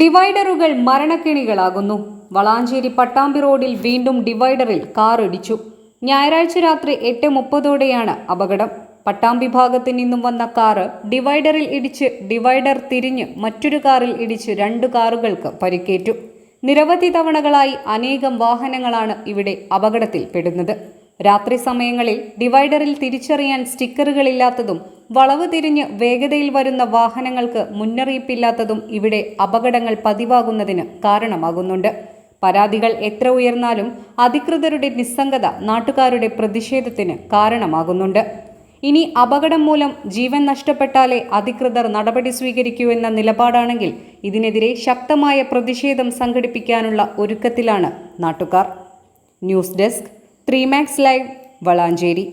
ഡിവൈഡറുകൾ മരണക്കെണികളാകുന്നു. വളാഞ്ചേരി പട്ടാമ്പി റോഡിൽ വീണ്ടും ഡിവൈഡറിൽ കാർ ഇടിച്ചു ഞായറാഴ്ച രാത്രി എട്ട് മുപ്പതോടെയാണ് അപകടം. പട്ടാമ്പി ഭാഗത്ത് നിന്നും വന്ന കാറ് ഡിവൈഡറിൽ ഇടിച്ച് ഡിവൈഡർ തിരിഞ്ഞ് മറ്റൊരു കാറിൽ ഇടിച്ച് രണ്ട് കാറുകൾക്ക് പരിക്കേറ്റു. നിരവധി തവണകളായി അനേകം വാഹനങ്ങളാണ് ഇവിടെ അപകടത്തിൽ പെടുന്നത് രാത്രി സമയങ്ങളിൽ ഡിവൈഡറിൽ തിരിച്ചറിയാൻ സ്റ്റിക്കറുകളില്ലാത്തതും വളവ് തിരിഞ്ഞ് വേഗതയിൽ വരുന്ന വാഹനങ്ങൾക്ക് മുന്നറിയിപ്പില്ലാത്തതും ഇവിടെ അപകടങ്ങൾ പതിവാകുന്നതിന് കാരണമാകുന്നുണ്ട്. പരാതികൾ എത്ര ഉയർന്നാലും അധികൃതരുടെ നിസ്സംഗത നാട്ടുകാരുടെ പ്രതിഷേധത്തിന് കാരണമാകുന്നുണ്ട്. ഇനി അപകടം മൂലം ജീവൻ നഷ്ടപ്പെട്ടാലേ അധികൃതർ നടപടി സ്വീകരിക്കൂ എന്ന നിലപാടാണെങ്കിൽ ഇതിനെതിരെ ശക്തമായ പ്രതിഷേധം സംഘടിപ്പിക്കാനുള്ള ഒരുക്കത്തിലാണ് നാട്ടുകാർ. News desk three max live Valanchery